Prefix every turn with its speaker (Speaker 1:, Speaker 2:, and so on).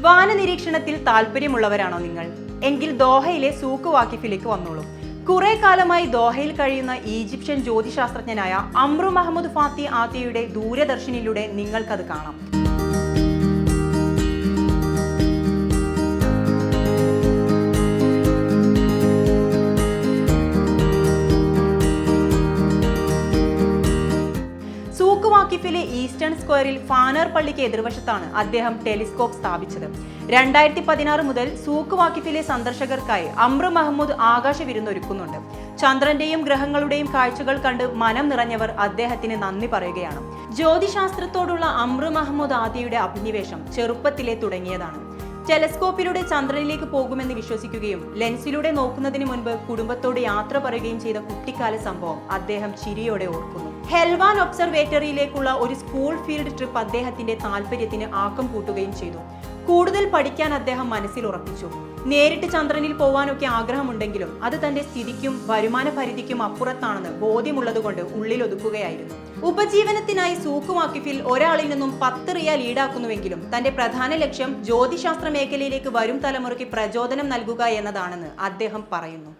Speaker 1: വാന നിരീക്ഷണത്തിൽ താല്പര്യമുള്ളവരാണോ നിങ്ങൾ? എങ്കിൽ ദോഹയിലെ സൂക്ക് വാക്കിഫിലേക്ക് വന്നോളൂ. കുറെ കാലമായി ദോഹയിൽ കഴിയുന്ന ഈജിപ്ഷ്യൻ ജ്യോതിശാസ്ത്രജ്ഞനായ അമ്രു മഹമ്മദ് ഫാത്തി ആത്തിയുടെ ദൂരദർശനിലൂടെ നിങ്ങൾക്കത് കാണാം. സൂക്ക് ഈസ്റ്റേൺ സ്ക്വയറിൽ ഫാനർ പള്ളിക്ക് എതിർവശത്താണ് അദ്ദേഹം ടെലിസ്കോപ്പ് സ്ഥാപിച്ചത്. രണ്ടായിരത്തി പതിനാറ് മുതൽ സൂക്ക് വാക്കിഫിലെ സന്ദർശകർക്കായി അമ്രു മഹമ്മൂദ് ആകാശ വിരുന്നൊരുക്കുന്നുണ്ട് ചന്ദ്രന്റെയും ഗ്രഹങ്ങളുടെയും കാഴ്ചകൾ കണ്ട് മനം നിറഞ്ഞവർ അദ്ദേഹത്തിന് നന്ദി പറയുകയാണ്. ജ്യോതിശാസ്ത്രത്തോടുള്ള അമ്രു മഹമ്മൂദ് ആദിയുടെ അഭിനിവേശം ചെറുപ്പത്തിലെ തുടങ്ങിയതാണ്. ടെലസ്കോപ്പിലൂടെ ചന്ദ്രനിലേക്ക് പോകുമെന്ന് വിശ്വസിക്കുകയും ലെൻസിലൂടെ നോക്കുന്നതിന് മുൻപ് കുടുംബത്തോട് യാത്ര പറയുകയും ചെയ്ത കുട്ടിക്കാല സംഭവം അദ്ദേഹം ചിരിയോടെ ഓർക്കുന്നു. ഹെൽവാൻ ഒബ്സർവേറ്ററിയിലേക്കുള്ള ഒരു സ്കൂൾ ഫീൽഡ് ട്രിപ്പ് അദ്ദേഹത്തിന്റെ താല്പര്യത്തിന് ആക്കം കൂട്ടുകയും ചെയ്തു. കൂടുതൽ പഠിക്കാൻ അദ്ദേഹം മനസ്സിൽ ഉറപ്പിച്ചു. നേരിട്ട് ചന്ദ്രനിൽ പോവാനൊക്കെ ആഗ്രഹമുണ്ടെങ്കിലും അത് തന്റെ സ്ഥിതിക്കും വരുമാന പരിധിക്കും അപ്പുറത്താണെന്ന് ബോധ്യമുള്ളതുകൊണ്ട് ഉള്ളിൽ ഒതുക്കുകയായിരുന്നു ഉപജീവനത്തിനായി സൂക്കുമാക്കിഫിൽ ഒരാളിൽ നിന്നും പത്ത് റിയാൽ ഈടാക്കുന്നുവെങ്കിലും തന്റെ പ്രധാന ലക്ഷ്യം ജ്യോതിശാസ്ത്ര മേഖലയിലേക്ക് വരും തലമുറയ്ക്ക് പ്രചോദനം നൽകുക എന്നതാണെന്ന് അദ്ദേഹം പറയുന്നു.